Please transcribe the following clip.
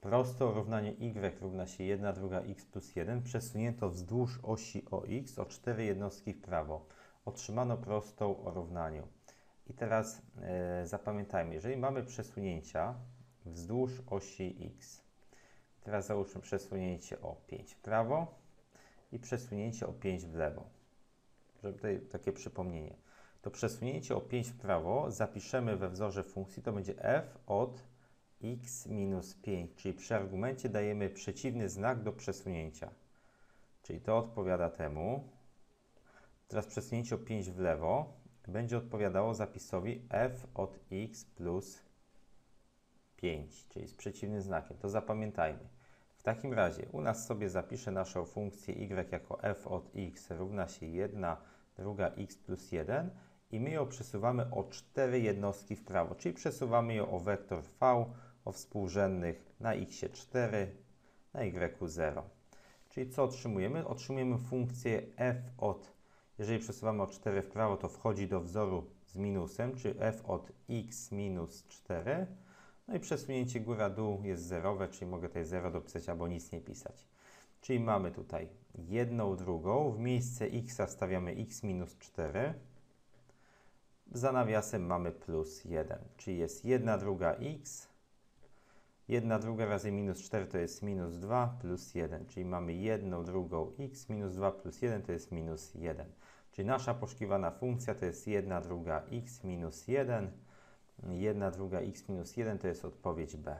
prosto równanie y równa się 1 druga x plus 1 przesunięto wzdłuż osi OX o 4 jednostki w prawo. Otrzymano prostą o równaniu. I teraz e, zapamiętajmy, jeżeli mamy przesunięcia wzdłuż osi x, teraz załóżmy przesunięcie o 5 w prawo i przesunięcie o 5 w lewo. Żeby tutaj takie przypomnienie. To przesunięcie o 5 w prawo zapiszemy we wzorze funkcji, to będzie f od x minus 5, czyli przy argumencie dajemy przeciwny znak do przesunięcia. Czyli to odpowiada temu. Teraz przesunięcie o 5 w lewo będzie odpowiadało zapisowi f od x plus 5, czyli z przeciwnym znakiem. To zapamiętajmy. W takim razie u nas sobie zapiszę naszą funkcję y jako f od x równa się 1 druga x plus 1 i my ją przesuwamy o 4 jednostki w prawo, czyli przesuwamy ją o wektor v o współrzędnych na x 4, na y 0. Czyli co otrzymujemy? Otrzymujemy funkcję f od, jeżeli przesuwamy o 4 w prawo, to wchodzi do wzoru z minusem, czyli f od x minus 4. No i przesunięcie góra-dół jest zerowe, czyli mogę tutaj 0 dopisać albo nic nie pisać. Czyli mamy tutaj jedną drugą, w miejsce x stawiamy x minus 4. Za nawiasem mamy plus 1, czyli jest 1 druga x 1 druga razy minus 4 to jest minus 2 plus 1, czyli mamy 1 drugą x minus 2 plus 1 to jest minus 1. Czyli nasza poszukiwana funkcja to jest 1 druga x minus 1. 1 druga x minus 1 to jest odpowiedź B.